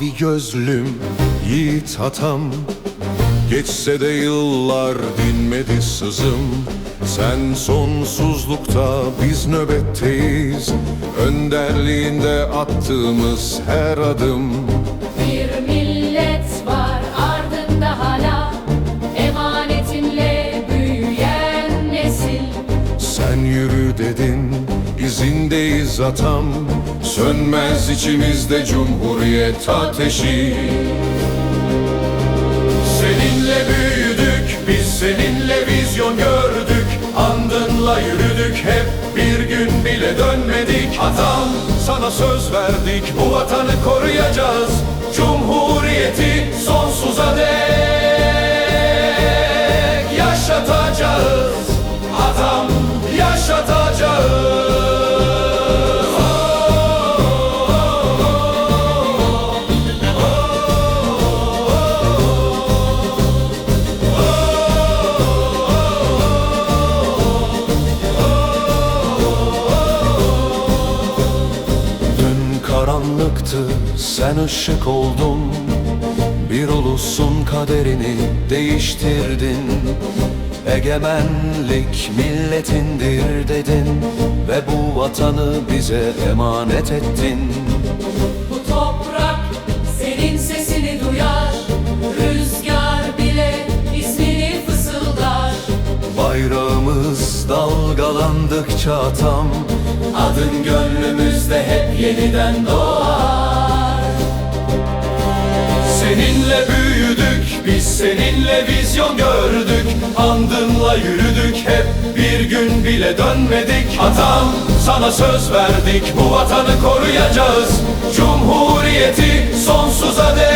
Mavi gözlüm yiğit atam Geçse de yıllar dinmedi sızım. Sen sonsuzlukta biz nöbetteyiz. Önderliğinde attığımız her adım. Bir izindeyiz atam. Sönmez içimizde cumhuriyet ateşi. Seninle büyüdük biz seninle vizyon gördük. Andınla yürüdük hep bir gün bile dönmedik. Atam sana söz verdik bu vatanı koruyacağız. Cumhuriyeti sonsuza dek yaşatacağız. Atam yaşatacağız karanlıktı sen ışık oldun. Bir ulusun kaderini değiştirdin. Egemenlik milletindir dedin Ve bu vatanı bize emanet ettin. Bu toprak senin sesini duyar Rüzgar bile ismini fısıldar. Bayrağımız dalgalandıkça atam Adın gönlümüzde hep yeniden doğar. Seninle büyüdük, biz seninle vizyon gördük. Andınla yürüdük, hep bir gün bile dönmedik. Atam, sana söz verdik, bu vatanı koruyacağız. Cumhuriyeti sonsuza dek